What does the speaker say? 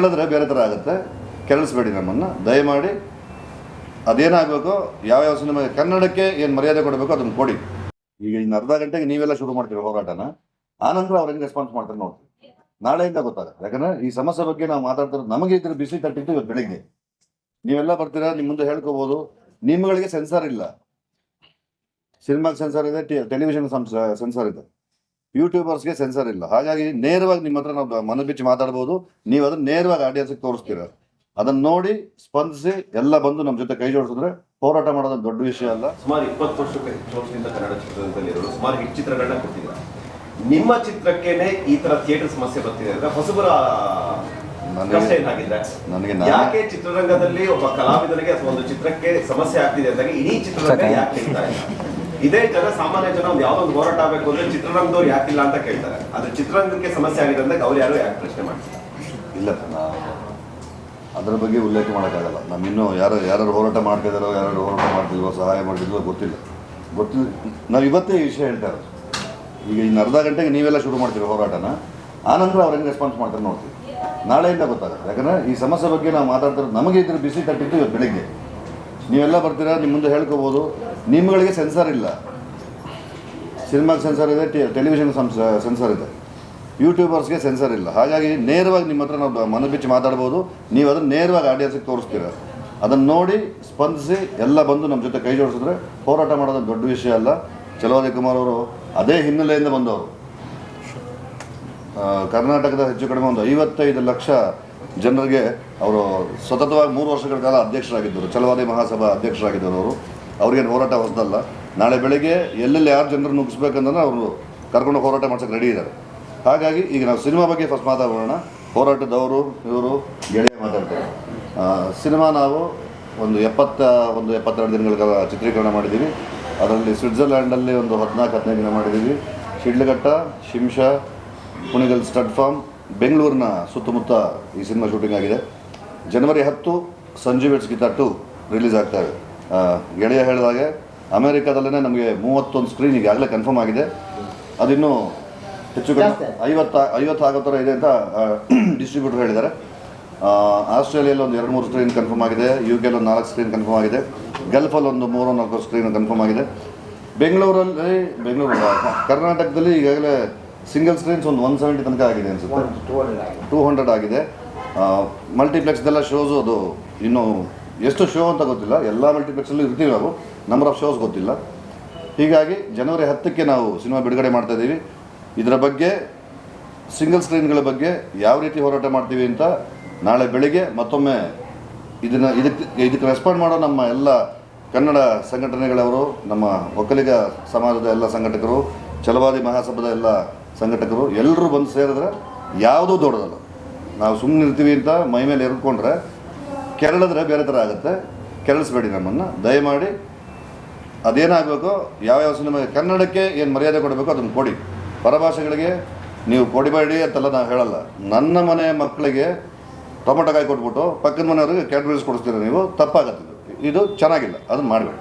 ಕೆರಳಿದ್ರೆ ಬೇರೆ ಥರ ಆಗುತ್ತೆ. ಕೆರಳಿಸ್ಬೇಡಿ ನಮ್ಮನ್ನು. ದಯಮಾಡಿ ಅದೇನಾಗಬೇಕು ಯಾವ್ಯಾವ ಸಿನಿಮಾ ಕನ್ನಡಕ್ಕೆ ಏನು ಮರ್ಯಾದೆ ಕೊಡಬೇಕು ಅದನ್ನು ಕೊಡಿ. ಈಗ ಇನ್ನು ಅರ್ಧ ಗಂಟೆಗೆ ನೀವೆಲ್ಲ ಶುರು ಮಾಡ್ತೀವಿ ಹೋರಾಟನ? ಆನಂತರ ಅವ್ರು ಹೆಂಗೆ ರೆಸ್ಪಾನ್ಸ್ ಮಾಡ್ತಾರೆ ನೋಡ್ತೀವಿ. ನಾಳೆಯಿಂದ ಗೊತ್ತಾಗುತ್ತೆ. ಯಾಕಂದ್ರೆ ಈ ಸಮಸ್ಯೆ ಬಗ್ಗೆ ನಾವು ಮಾತಾಡ್ತಿರೋದು ನಮಗೆ ಇದ್ರ ಬಿಸಿ ತಟ್ಟಿತ್ತು ಇವತ್ತು ಬೆಳಿಗ್ಗೆ. ನೀವೆಲ್ಲ ಬರ್ತೀರಾ ನಿಮ್ಮ ಮುಂದೆ ಹೇಳ್ಕೋಬಹುದು ನಿಮ್ಗಳಿಗೆ ಸೆನ್ಸಾರ್ ಇಲ್ಲ. ಸಿನಿಮಾಗೆ ಸೆನ್ಸಾರ್ ಇದೆ ಟೆಲಿವಿಷನ್ ಸೆನ್ಸಾರ್ ಇದೆ. ಯೂಟ್ಯೂಬರ್ಸ್ಗೆ ಸೆನ್ಸರ್ ಇಲ್ಲ. ಹಾಗಾಗಿ ನೇರವಾಗಿ ನಿಮ್ಮ ಹತ್ರ ನಾವು ಮನ ಬಿಚ್ಚಿ ಮಾತಾಡ್ಬೋದು. ನೀವು ಅದನ್ನ ನೇರವಾಗಿ ಆಡಿಯನ್ಸ್ಗೆ ತೋರಿಸ್ತೀರ. ಅದನ್ನ ನೋಡಿ ಸ್ಪಂದಿಸಿ ಎಲ್ಲ ಬಂದು ನಮ್ಮ ಜೊತೆ ಕೈ ಜೋಡಿಸಿದ್ರೆ ಹೋರಾಟ ಮಾಡೋದು ದೊಡ್ಡ ವಿಷಯ ಅಲ್ಲ. ಸುಮಾರು ಇಪ್ಪತ್ತು ವರ್ಷಕ್ಕೆ ಹೆಚ್ಚು ವರ್ಷದಿಂದ ಕನ್ನಡ ಚಿತ್ರದಲ್ಲಿ ಸುಮಾರು ಹಿಟ್ ಚಿತ್ರಗಳನ್ನ ಕೊಟ್ಟಿದ್ದಾರೆ. ನಿಮ್ಮ ಚಿತ್ರಕ್ಕೇನೆ ಈ ತರ ಥಿಯೇಟರ್ ಸಮಸ್ಯೆ ಬರ್ತಿದೆ ಅಂದ್ರೆ ಹೊಸಬರ ನನಗೆ- ಯಾಕೆ ಚಿತ್ರರಂಗದಲ್ಲಿ ಒಬ್ಬ ಕಲಾವಿದನಿಗೆ ಅಥವಾ ಒಂದು ಚಿತ್ರಕ್ಕೆ ಸಮಸ್ಯೆ ಆಗ್ತಿದೆ ಅಂದಾಗ ಇಡೀ ಚಿತ್ರರಂಗ ಯಾಕೆ ಇದೇ ಜನ ಸಾಮಾನ್ಯ ಜನ ಒಂದು ಯಾವ್ದೊಂದು ಹೋರಾಟ ಆಗಬೇಕು ಅಂದ್ರೆ ಚಿತ್ರರಂಗದವ್ರು ಯಾಕಿಲ್ಲ ಅಂತ ಕೇಳ್ತಾರೆ. ಆದ್ರೆ ಚಿತ್ರರಂಗಕ್ಕೆ ಸಮಸ್ಯೆ ಆಗಿದೆ ಅಂದ್ರೆ ಅವ್ರು ಯಾರು ಯಾಕೆ ಪ್ರಶ್ನೆ ಮಾಡ್ತಾರೆ? ಇಲ್ಲ ನಾವು ಅದರ ಬಗ್ಗೆ ಉಲ್ಲೇಖ ಮಾಡೋಕ್ಕಾಗಲ್ಲ. ನಮ್ಮ ಇನ್ನೂ ಯಾರು ಯಾರು ಹೋರಾಟ ಮಾಡ್ತಿದ್ದಾರೋ ಯಾರು ಹೋರಾಟ ಮಾಡ್ತಿಲ್ವೋ ಸಹಾಯ ಮಾಡ್ತಿದ್ವೋ ಗೊತ್ತಿಲ್ಲ. ಗೊತ್ತಿಲ್ಲ. ನಾವು ಇವತ್ತೇ ಈ ವಿಷಯ ಹೇಳ್ತಾ ಈಗ ಇನ್ನು ಅರ್ಧ ಗಂಟೆಗೆ ನೀವೆಲ್ಲ ಶುರು ಮಾಡ್ತೀವಿ ಹೋರಾಟನ? ಆನಂತರ ಅವ್ರು ಹೆಂಗೆ ರೆಸ್ಪಾನ್ಸ್ ಮಾಡ್ತಾರೆ ನೋಡ್ತೀವಿ. ನಾಳೆಯಿಂದ ಗೊತ್ತಾಗುತ್ತೆ. ಯಾಕಂದ್ರೆ ಈ ಸಮಸ್ಯೆ ಬಗ್ಗೆ ನಾವು ಮಾತಾಡ್ತಿರೋದು ನಮಗೆ ಇದ್ರ ಬಿಸಿ ತಟ್ಟಿದ್ದು ಇವತ್ತು ಬೆಳಿಗ್ಗೆ. ನೀವೆಲ್ಲ ಬರ್ತೀರಾ ನಿಮ್ಮ ಮುಂದೆ ಹೇಳ್ಕೋಬೋದು. ನಿಮ್ಮಗಳಿಗೆ ಸೆನ್ಸರ್ ಇಲ್ಲ. ಸಿನಿಮಾಗೆ ಸೆನ್ಸರ್ ಇದೆ ಟೆಲಿವಿಷನ್ ಸೆನ್ಸರ್ ಇದೆ. ಯೂಟ್ಯೂಬರ್ಸ್ಗೆ ಸೆನ್ಸರ್ ಇಲ್ಲ. ಹಾಗಾಗಿ ನೇರವಾಗಿ ನಿಮ್ಮ ಹತ್ರ ನಾವು ಮನ ಬಿಚ್ಚಿ ಮಾತಾಡ್ಬೋದು. ನೀವು ಅದನ್ನು ನೇರವಾಗಿ ಆಡಿಯನ್ಸಿಗೆ ತೋರಿಸ್ತೀರ. ಅದನ್ನು ನೋಡಿ ಸ್ಪಂದಿಸಿ ಎಲ್ಲ ಬಂದು ನಮ್ಮ ಜೊತೆ ಕೈ ಜೋಡಿಸಿದ್ರೆ ಹೋರಾಟ ಮಾಡೋದು ದೊಡ್ಡ ವಿಷಯ ಅಲ್ಲ. ಚಲವಾದಿ ಕುಮಾರ್ ಅವರು ಅದೇ ಹಿನ್ನೆಲೆಯಿಂದ ಬಂದವರು. ಕರ್ನಾಟಕದ ಹೆಚ್ಚು ಕಡಿಮೆ ಒಂದು ಐವತ್ತೈದು ಲಕ್ಷ ಜನರಿಗೆ ಅವರು ಸತತವಾಗಿ ಮೂರು ವರ್ಷಗಳ ಕಾಲ ಅಧ್ಯಕ್ಷರಾಗಿದ್ದರು. ಚಲವಾದಿ ಮಹಾಸಭಾ ಅಧ್ಯಕ್ಷರಾಗಿದ್ದರು ಅವರು. ಅವ್ರಿಗೇನು ಹೋರಾಟ ಹೊಸದಲ್ಲ. ನಾಳೆ ಬೆಳಗ್ಗೆ ಎಲ್ಲೆಲ್ಲಿ ಯಾರು ಜನರು ನುಗ್ಗಿಸ್ಬೇಕಂದ್ರೆ ಅವರು ಕರ್ಕೊಂಡು ಹೋರಾಟ ಮಾಡ್ಸೋಕೆ ರೆಡಿ ಇದ್ದಾರೆ ಹಾಗಾಗಿ ಈಗ ನಾವು ಸಿನಿಮಾ ಬಗ್ಗೆ ಫಸ್ಟ್ ಮಾತಾಡೋಣ. ಹೋರಾಟದವರು ಇವರು ಗೆಳೆಯ ಮಾತಾಡ್ತಾರೆ. ಸಿನಿಮಾ ನಾವು ಒಂದು ಎಪ್ಪತ್ತ, ಒಂದು ಎಪ್ಪತ್ತೆರಡು ದಿನಗಳ ಕಾಲ ಚಿತ್ರೀಕರಣ ಮಾಡಿದ್ದೀವಿ. ಅದರಲ್ಲಿ ಸ್ವಿಟ್ಜರ್ಲ್ಯಾಂಡಲ್ಲಿ ಒಂದು ಹದಿನಾಲ್ಕು, ಹದಿನೈದು ದಿನ ಮಾಡಿದ್ದೀವಿ. ಶಿಡ್ಲಘಟ್ಟ ಶಿಂಷಾ ಕುಣಿಗಲ್ ಸ್ಟಡ್ ಫಾರ್ಮ್, ಬೆಂಗಳೂರಿನ ಸುತ್ತಮುತ್ತ ಈ ಸಿನಿಮಾ ಶೂಟಿಂಗ್ ಆಗಿದೆ. ಜನವರಿ ಹತ್ತು Sanjeev vets Geetha to release ಆಗ್ತಾ ಇದೆ. ಗೆಳೆಯ ಹೇಳಿದಾಗೆ ಅಮೆರಿಕಾದಲ್ಲೇ ನಮಗೆ ಮೂವತ್ತೊಂದು ಸ್ಕ್ರೀನ್ ಈಗಾಗಲೇ ಕನ್ಫರ್ಮ್ ಆಗಿದೆ. ಅದಿನ್ನೂ ಹೆಚ್ಚು ಕಡಿಮೆ ಐವತ್ತು ಐವತ್ತು ಆಗೋ ಥರ ಇದೆ ಅಂತ ಡಿಸ್ಟ್ರಿಬ್ಯೂಟರ್ ಹೇಳಿದ್ದಾರೆ. ಆಸ್ಟ್ರೇಲಿಯಲ್ಲಿ ಒಂದು ಎರಡು ಮೂರು ಸ್ಕ್ರೀನ್ ಕನ್ಫರ್ಮ್ ಆಗಿದೆ ಯು ಕೆಲ್ಲಿ ಒಂದು ನಾಲ್ಕು ಸ್ಕ್ರೀನ್ ಕನ್ಫರ್ಮ್ ಆಗಿದೆ ಗಲ್ಫಲ್ಲಿ ಒಂದು ಮೂರು ನಾಲ್ಕು ಸ್ಕ್ರೀನ್ ಕನ್ಫರ್ಮ್ ಆಗಿದೆ. ಬೆಂಗಳೂರಲ್ಲಿ ಬೆಂಗಳೂರು ಕರ್ನಾಟಕದಲ್ಲಿ ಈಗಾಗಲೇ ಸಿಂಗಲ್ ಸ್ಕ್ರೀನ್ಸ್ ಒಂದು ಒನ್ ಸೆವೆಂಟಿ ತನಕ ಆಗಿದೆ ಅನಿಸುತ್ತೆ. ಟೂ ಹಂಡ್ರೆಡ್ ಆಗಿದೆ. ಮಲ್ಟಿಪ್ಲೆಕ್ಸ್ದೆಲ್ಲ ಶೋಸು ಅದು ಇನ್ನೂ ಎಷ್ಟು ಶೋ ಅಂತ ಗೊತ್ತಿಲ್ಲ. ಎಲ್ಲ ಮಲ್ಟಿಪ್ಲೆಕ್ಸಲ್ಲೂ ಇರ್ತೀವಿ ನಾವು. ನಂಬರ್ ಆಫ್ ಶೋಸ್ ಗೊತ್ತಿಲ್ಲ. ಹೀಗಾಗಿ ಜನವರಿ ಹತ್ತಕ್ಕೆ ನಾವು ಸಿನಿಮಾ ಬಿಡುಗಡೆ ಮಾಡ್ತಾ ಇದ್ದೀವಿ. ಇದರ ಬಗ್ಗೆ ಸಿಂಗಲ್ ಸ್ಕ್ರೀನ್ಗಳ ಬಗ್ಗೆ ಯಾವ ರೀತಿ ಹೋರಾಟ ಮಾಡ್ತೀವಿ ಅಂತ ನಾಳೆ ಬೆಳಿಗ್ಗೆ ಮತ್ತೊಮ್ಮೆ ಇದನ್ನು, ಇದಕ್ಕೆ ಇದಕ್ಕೆ ರೆಸ್ಪಾಂಡ್ ಮಾಡೋ ನಮ್ಮ ಎಲ್ಲ ಕನ್ನಡ ಸಂಘಟನೆಗಳವರು, ನಮ್ಮ ಒಕ್ಕಲಿಗ ಸಮಾಜದ ಎಲ್ಲ ಸಂಘಟಕರು, ಛಲವಾದಿ ಮಹಾಸಭಾದ ಎಲ್ಲ ಸಂಘಟಕರು, ಎಲ್ಲರೂ ಬಂದು ಸೇರಿದ್ರೆ ಯಾವುದೂ ದೊಡ್ಡದಲ್ಲ. ನಾವು ಸುಮ್ಮನೆ ಇರ್ತೀವಿ ಅಂತ ಮೈ ಮೇಲೆ ಎರ್ಕೊಂಡ್ರೆ ಕೆರಳಿದ್ರೆ ಬೇರೆ ಥರ ಆಗುತ್ತೆ. ಕೆರಳಿಸ್ಬೇಡಿ ನಮ್ಮನ್ನು. ದಯಮಾಡಿ ಅದೇನಾಗಬೇಕು, ಯಾವ್ಯಾವ ಸಿನಿಮಾ ಕನ್ನಡಕ್ಕೆ ಏನು ಮರ್ಯಾದೆ ಕೊಡಬೇಕು ಅದನ್ನು ಕೊಡಿ. ಪರಭಾಷೆಗಳಿಗೆ ನೀವು ಕೊಡಿಬೇಡಿ ಅಂತೆಲ್ಲ ನಾವು ಹೇಳಲ್ಲ. ನನ್ನ ಮನೆ ಮಕ್ಕಳಿಗೆ ಟೊಮೊಟೊ ಕಾಯಿ ಕೊಟ್ಬಿಟ್ಟು ಪಕ್ಕದ ಮನೆಯವ್ರಿಗೆ ಕ್ಯಾಡ್ಬರೀಸ್ ಕೊಡಿಸ್ತೀರ ನೀವು, ತಪ್ಪಾಗತ್ತೆ. ಇದು. ಚೆನ್ನಾಗಿಲ್ಲ. ಅದನ್ನು ಮಾಡಬೇಡಿ.